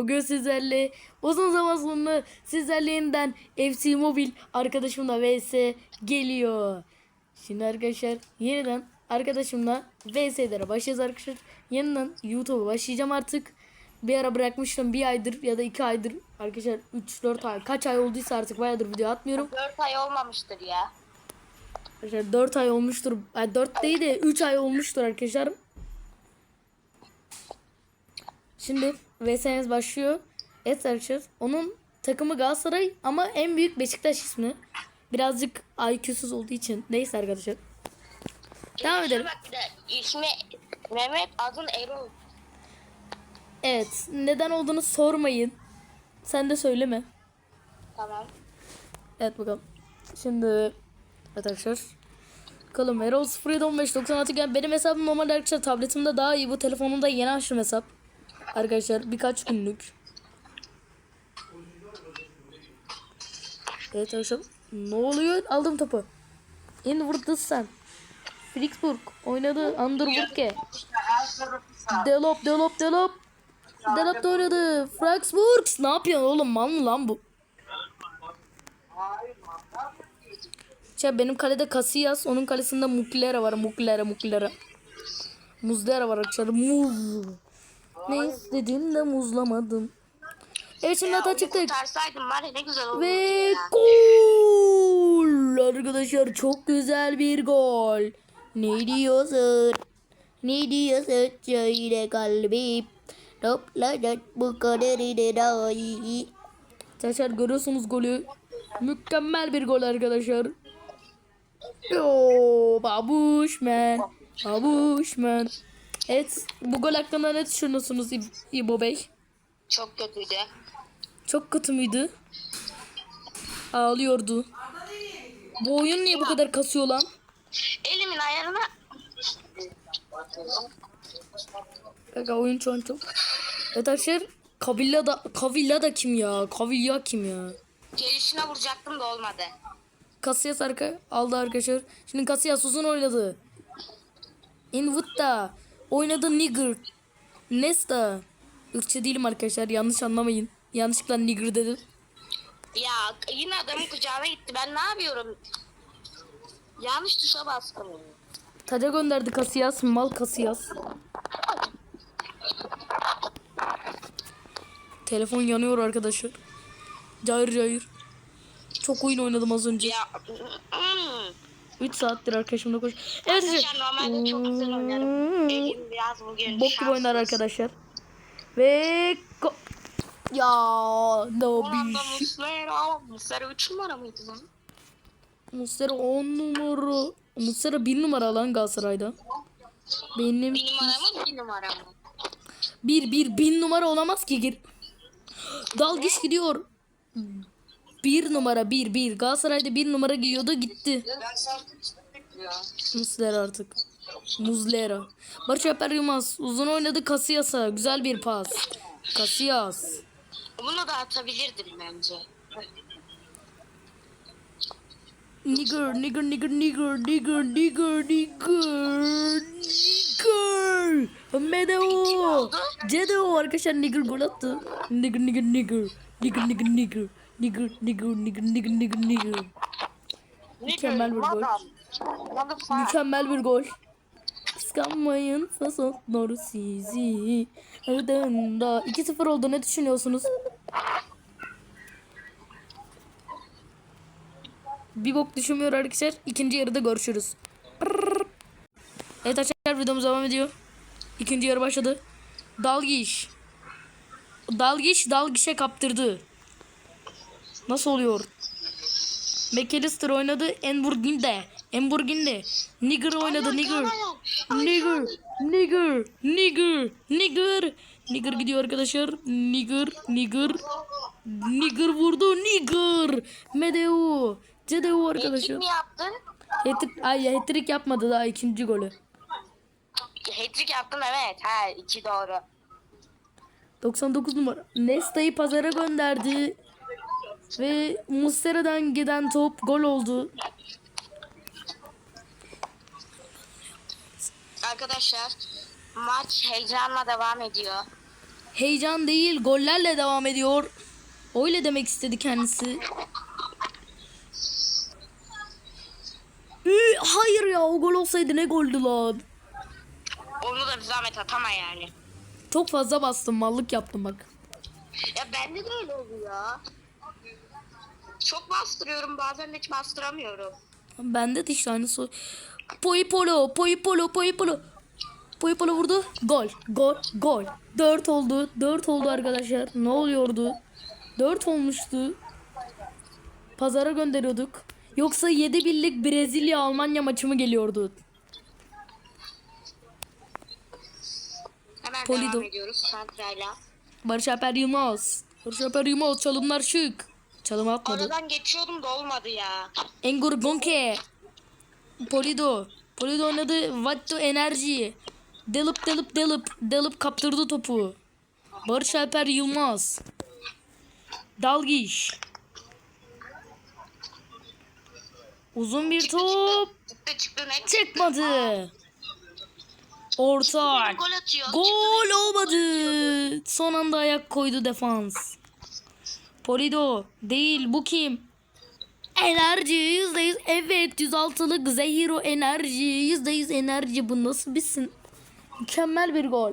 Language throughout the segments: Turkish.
Bugün sizlerle uzun zaman sonra sizlerle yeniden FC Mobil arkadaşımla vs geliyor. Şimdi arkadaşlar yeniden arkadaşımla vs'lere başlayacağız arkadaşlar. Yeniden YouTube'a başlayacağım artık. Bir ara bırakmıştım bir aydır ya da iki aydır arkadaşlar 3-4 ay kaç ay olduysa artık bayağıdır video atmıyorum. 4 ay olmamıştır ya. Arkadaşlar 4 ay olmuştur. Yani 4 değil de 3 ay olmuştur arkadaşlar. Şimdi VS'miz başlıyor. Evet arkadaşlar. Onun takımı Galatasaray ama en büyük Beşiktaş ismi. Birazcık IQ'suz olduğu için. Neyse arkadaşlar. Devam edelim. Bak bir de ismi Mehmet adın Erol. Evet. Neden olduğunu sormayın. Sen de söyleme. Tamam. Evet bakalım. Şimdi arkadaşlar. Bakalım Erol 0715 96 gel. Benim hesabım normalde arkadaşlar tabletimde daha iyi. Bu telefonumda yeni açtım hesap. Arkadaşlar birkaç günlük. Evet arkadaşlar. Ne oluyor? Aldım topu. In vurdu sen. Fricksburg oynadı. Underburg'e. Delop delop delop. Delop da oynadı. Fricksburg. Ne yapıyorsun oğlum? Mı lan bu? Şey benim kalede Casillas, onun kalesinde Muklera var. Muklera, Muklera. Muzlera var arkadaşlar. Muz. Ne istedin de muzlamadım. Evet şimdi hata çıktık. Kurtarsaydım var ya ne güzel olurdu Ve ya. gol. Arkadaşlar çok güzel bir gol. Ne diyorsun? Ne diyorsun söyle kalbim. Topladık bu kadarını da iyi. Arkadaşlar görüyorsunuz golü. Mükemmel bir gol arkadaşlar. Yo, babuş man. Babuş man. Evet bu gol hakkında ne düşünüyorsunuz İb- İbo Bey? Çok kötüydü. Çok kötü müydü? Ağlıyordu. Bu oyun niye bu kadar kasıyor lan? Elimin ayarına Kanka oyun şu an çok. Evet arkadaşlar Kavilla da Kavilla da kim ya? Kavilla kim ya? gelişine vuracaktım da olmadı. Casillas arka aldı arkadaşlar. Şimdi Casillas uzun oynadı. Inwood oynadı Nigger. Nesta. Irkçı değilim arkadaşlar yanlış anlamayın. Yanlışlıkla Nigger dedim. Ya yine adamın kucağına gitti. Ben ne yapıyorum? Yanlış tuşa bastım. Taca gönderdi Casillas. Mal Casillas. Telefon yanıyor arkadaşlar. Cayır cayır. Çok oyun oynadım az önce. Ya. 3 saattir arkadaşımla koş. Evet Arkadaşlar normalde çok güzel oynarım. Elim biraz bugün Bok gibi oynar arkadaşlar. Ve go- ya no bir Muslera. Muslera 3 numara mıydı lan? Muslera 10 numara. Muslera 1 numara lan Galatasaray'da. Benim Bir numara mı? Bir numara mı? 1 1 1000 numara olamaz ki gir. Dalgıç gidiyor. 1 numara 1 1 Galatasaray'da 1 numara giyiyordu gitti. Muslera artık. Muslera. Barış Alper Yılmaz uzun oynadı Casillas'a. Güzel bir pas. Casillas. Bunu da atabilirdim bence. Nigger, nigger, nigger, nigger, nigger, nigger, nigger, nigger. Medeo. Cedeo arkadaşlar nigger gol attı. Nigger, nigger, nigger. Nigger, nigger, nigger. Nigger, nigger, nigger, nigger, nigger, nigger. Mükemmel bir gol. Mükemmel bir gol. Kıskanmayın fasonlar sizi. Ardında 2-0 oldu ne düşünüyorsunuz? Bir bok düşünmüyor arkadaşlar. İkinci yarıda görüşürüz. Evet arkadaşlar videomuz devam ediyor. İkinci yarı başladı. Dalgiş. Dalgiş Dalgiş'e kaptırdı. Nasıl oluyor? McAllister oynadı. Enburginde. Enburginde. Nigger oynadı. Nigger. Nigger. Nigger. Nigger. Nigger. Nigger gidiyor arkadaşlar. Nigger. Nigger. Nigger vurdu. Nigger. Medeo. Cedeo arkadaşlar. Kim yaptın? Hat-trick, ay hat-trick yapmadı daha ikinci golü. Hat-trick yaptım evet. Ha iki doğru. 99 numara. Nesta'yı pazara gönderdi. Ve Muslera'dan giden top gol oldu. Arkadaşlar maç heyecanla devam ediyor. Heyecan değil gollerle devam ediyor. Öyle demek istedi kendisi. Ee, hayır ya o gol olsaydı ne goldü lan. Onu da bir zahmet atama yani. Çok fazla bastım mallık yaptım bak. Ya bende de öyle oluyor. Çok bastırıyorum bazen hiç bastıramıyorum. Bende de işte aynısı. Poi polo, poi polo, poi polo. Poi polo vurdu. Gol, gol, gol. 4 oldu. 4 oldu arkadaşlar. Ne oluyordu? 4 olmuştu. Pazara gönderiyorduk. Yoksa 7 birlik Brezilya Almanya maçı mı geliyordu? Hemen Polido. devam ediyoruz Santra'yla. Barış Alper Yılmaz. Barış Alper Yılmaz çalımlar şık. Çalım atmadı. Aradan geçiyordum da olmadı ya. Engur Gonke. Polido. Polido oynadı. Vatto Enerji. Delip delip delip. Delip kaptırdı topu. Barış Alper Yılmaz. Dalgiş. Uzun bir top. Çıktı çıktı ne? Çıkmadı. Orta. Gol atıyor. Gol olmadı. Son anda ayak koydu defans. Polido değil bu kim? Enerji yüzde yüz evet 106'lık Zehiro enerji yüzde yüz enerji bu nasıl bitsin? Mükemmel bir gol.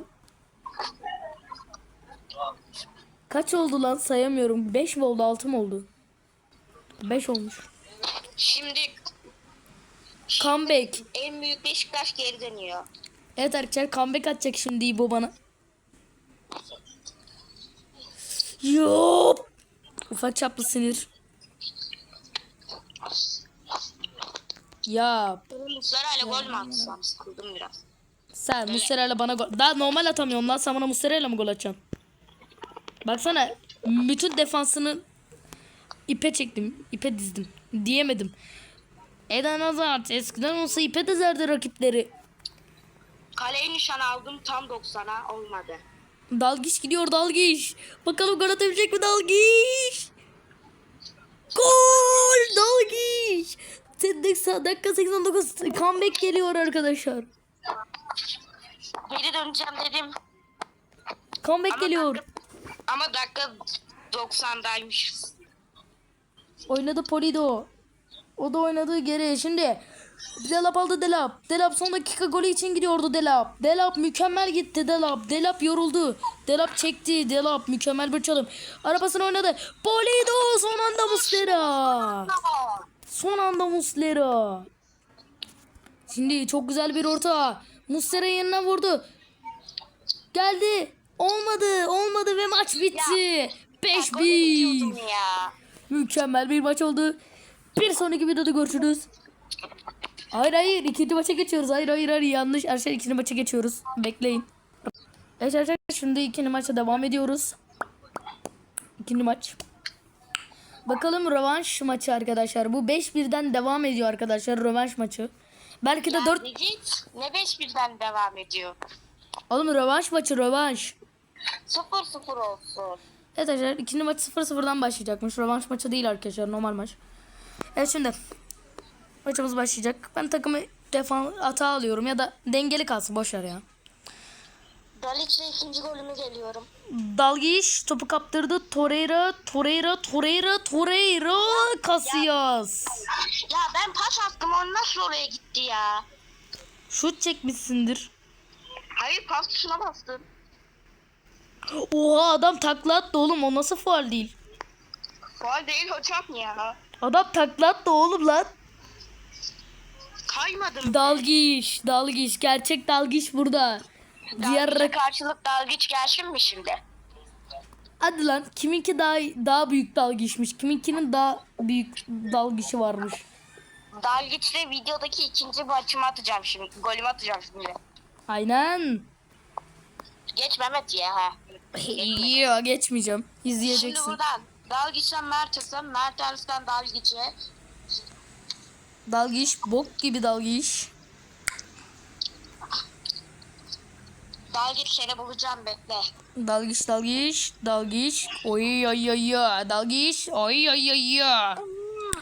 Kaç oldu lan sayamıyorum. 5 mi oldu 6 mı oldu? 5 olmuş. Şimdi Comeback. en büyük Beşiktaş geri dönüyor. Evet arkadaşlar comeback atacak şimdi İbo bana. Yok. Ufak çaplı sinir. Ya Muslera'yla gol mü atsam? Sıkıldım biraz. sen Muslera'yla bana gol... Daha normal atamıyorsun lan sen bana Muslera'yla mı gol atacaksın? Baksana bütün defansını ipe çektim. ipe dizdim. Diyemedim. Eden Hazard eskiden olsa ipe dizerdi rakipleri. Kaleye nişan aldım tam 90'a olmadı. Dalgiç gidiyor dalgiç. Bakalım gol atabilecek mi dalgiç? 5. Dakika 89 comeback geliyor arkadaşlar. Geri döneceğim dedim. Comeback ama geliyor. Dakika, ama dakika 90'daymışız. Oynadı Polido. O da oynadı geri. Şimdi Delap aldı Delap. Delap son dakika golü için gidiyordu Delap. Delap mükemmel gitti Delap. Delap yoruldu. Delap çekti. Delap mükemmel bir çalım. Arabasını oynadı. Polido son anda Mustera. Son anda Muslera. Şimdi çok güzel bir orta. Muslera yerine vurdu. Geldi. Olmadı. Olmadı ve maç bitti. 5-1. Diyordum ya. Mükemmel bir maç oldu. Bir sonraki videoda görüşürüz. Hayır hayır ikinci maça geçiyoruz. Hayır hayır hayır yanlış. Arkadaşlar ikinci maça geçiyoruz. Bekleyin. Evet arkadaşlar şimdi ikinci maça devam ediyoruz. İkinci maç. Bakalım rövanş maçı arkadaşlar. Bu 5-1'den devam ediyor arkadaşlar rövanş maçı. Belki de 4... Yani hiç ne 5 birden devam ediyor. Oğlum rövanş maçı rövanş. 0-0 olsun. Evet arkadaşlar ikinci maç 0-0'dan başlayacakmış. Rövanş maçı değil arkadaşlar normal maç. Evet şimdi maçımız başlayacak. Ben takımı defan hata alıyorum ya da dengeli kalsın boşver ya. Dalic'le ikinci golümü geliyorum. Dalgiç topu kaptırdı. Torreira, Torreira, Torreira, Torreira, Casillas. Ya ben pas attım o nasıl oraya gitti ya? Şut çekmişsindir. Hayır pas tuşuna bastım. Oha adam takla attı oğlum o nasıl faul değil. Faal değil hocam ya. Adam takla attı oğlum lan. Kaymadım. Dalgiç, dalgiç. Gerçek dalgiç burada. Diğer Diğer rak- karşılık dalgıç gelsin mi şimdi? Hadi lan kiminki daha daha büyük dalgıçmış. Kiminkinin daha büyük dalgıçı varmış. Dalgıç'le videodaki ikinci maçımı atacağım şimdi. Golümü atacağım şimdi. Aynen. Geç Mehmet ya ha. Yok geçmeyeceğim. Şimdi İzleyeceksin. buradan Dalgıç'tan Mertens'e, Mertens'ten Dalgıç'e. Dalgıç bok gibi dalgıç. Dalgıç seni bulacağım bekle. Dalgıç dalgıç dalgıç. Oy oy oy oy. Dalgıç. Oy oy oy oy.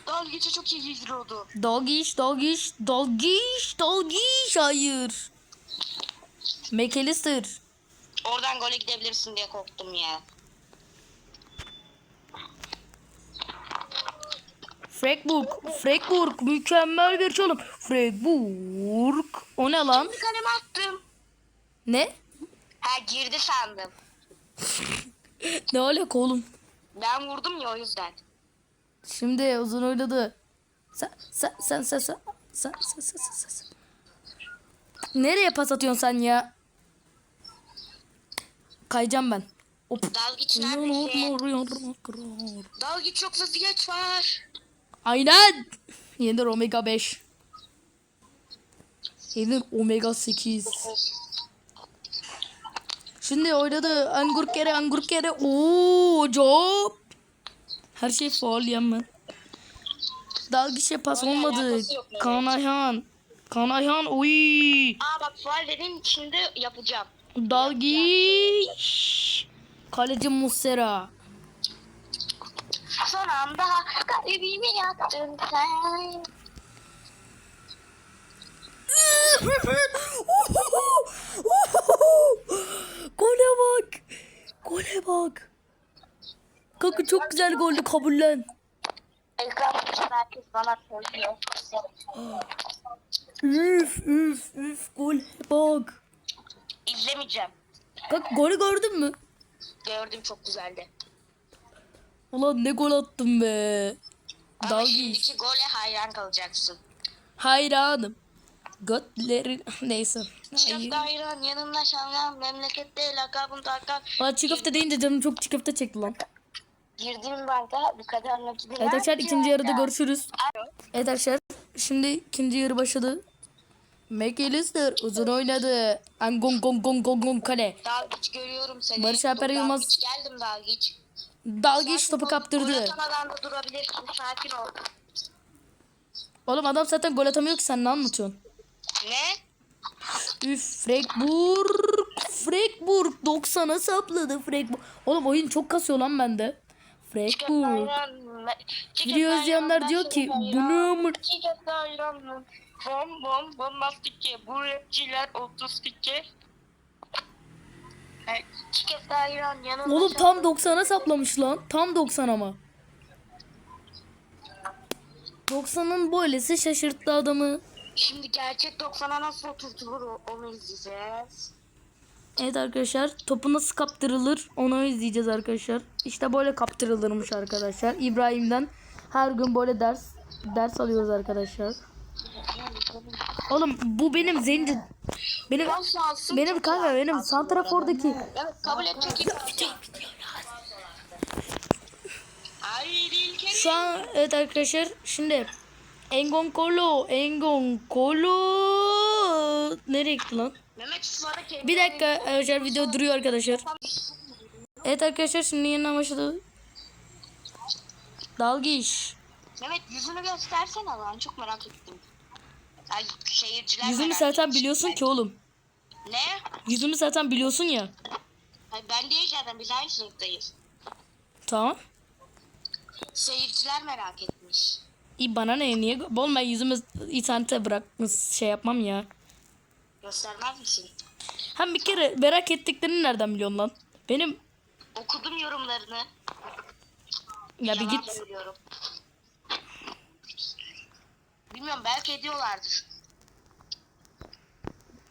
Dalgıç'a çok iyi giriyordu. Dalgıç dalgıç dalgıç dalgıç. Hayır. McAllister. Oradan gole gidebilirsin diye korktum ya. Freiburg, Freiburg mükemmel bir çalım. Freiburg. O ne lan? Bir kaleme attım. Ne? Ha girdi sandım. Ne alaka oğlum? Ben vurdum ya o yüzden. Şimdi uzun oynadı. Sen sen sen sen sen sen sen sen sen sen. Nereye pas atıyorsun sen ya? Kayacağım ben. Hop. Dalgiç neredesin? Dalgiç çok hızlı geç var. Aynen. Yenir omega 5. Yenir omega 8. Şimdi oynadı. Angur kere angur kere. Oo job. Her şey faul yemen. Dalgişe pas Öyle olmadı. alakası yok Mehmet. Kaan Ayhan. Kaan Ayhan oy. Aa bak faal dediğin içinde yapacağım. Dalgiş. Kaleci Muslera. Son anda kalbimi yaktın sen. Gole bak. Gole bak. Kanka çok güzel goldü kabullen. Herkes bana söylüyor. Üf üf üf gol bak. İzlemeyeceğim. Kanka golü gördün mü? Gördüm çok güzeldi. Ulan ne gol attım be. Ama şimdiki gole hayran kalacaksın. Hayranım. Götlerin neyse. Hayran yanında şanlan memlekette lakabım takar. Aa, çiğ köfte deyince canım çok çiğ köfte çekti lan. Girdiğim banka bu kadar nakit. Evet arkadaşlar ikinci yarıda görüşürüz. Evet arkadaşlar şimdi ikinci yarı başladı. McAllister uzun oynadı. Angong gong gong gong gong kale. Dalgiç görüyorum seni. Barış Alper Yılmaz. Dalgiç geldim Dalgiç. Dalgiç topu Gol kaptırdı. atamadan da durabilirsin sakin ol. Oğlum adam zaten gol atamıyor ki sen ne anlatıyorsun? Ne? Üf Freiburg. Freiburg 90'a sapladı Freiburg. Oğlum oyun çok kasıyor lan bende. Freiburg. Video izleyenler diyor ki bu ne mı? Bom bom bombastike. Bu rapçiler 32. Çiğ köfte hayran yanında. Oğlum tam 90'a saplamış lan. Tam 90 ama. 90'ın böylesi şaşırttı adamı. Şimdi gerçek 90'a nasıl oturtulur onu izleyeceğiz. Evet arkadaşlar topu nasıl kaptırılır onu izleyeceğiz arkadaşlar. İşte böyle kaptırılırmış arkadaşlar. İbrahim'den her gün böyle ders ders alıyoruz arkadaşlar. Oğlum bu benim zenci benim benim kanka benim santrafordaki Evet kabul edecek. Şu an evet arkadaşlar şimdi Engon Kolo Engon Kolo nereye gitti lan? Bir dakika arkadaşlar video duruyor arkadaşlar. Evet arkadaşlar şimdi yeniden başladı. Dalgiş. Mehmet yüzünü göstersene lan çok merak ettim. Ay şehirciler Yüzümü merak zaten etmiş. biliyorsun ki oğlum. Ne? Yüzümü zaten biliyorsun ya. Ay ben değil zaten biz aynı sınıftayız. Tamam. Seyirciler merak etmiş. İyi bana ne niye? Oğlum ben yüzümü internete bırakmış şey yapmam ya. Göstermez misin? Hem bir kere merak ettiklerini nereden biliyorsun lan? Benim Okudum yorumlarını. ya bir git. söylüyorum. Bilmiyorum belki ediyorlardır.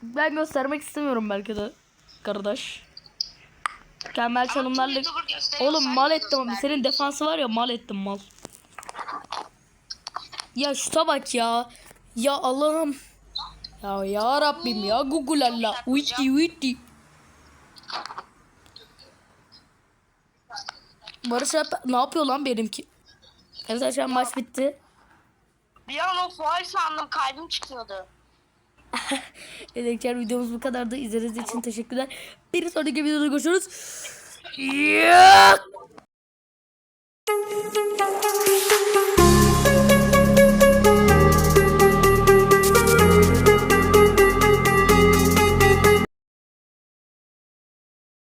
Ben göstermek istemiyorum belki de. Kardeş. Mükemmel çalımlarla. Oğlum mal ettim. Senin defansı var ya mal ettim mal. Ya şuta bak ya. Ya Allah'ım. Ya ya Rabbim ya Google Allah. Witty witty. Barış Alper ne yapıyor lan benimki? Evet arkadaşlar maç bitti. Bir an o faal sandım kalbim çıkıyordu. Evet arkadaşlar videomuz bu kadardı. İzlediğiniz için teşekkürler. Bir sonraki videoda görüşürüz. Yeah!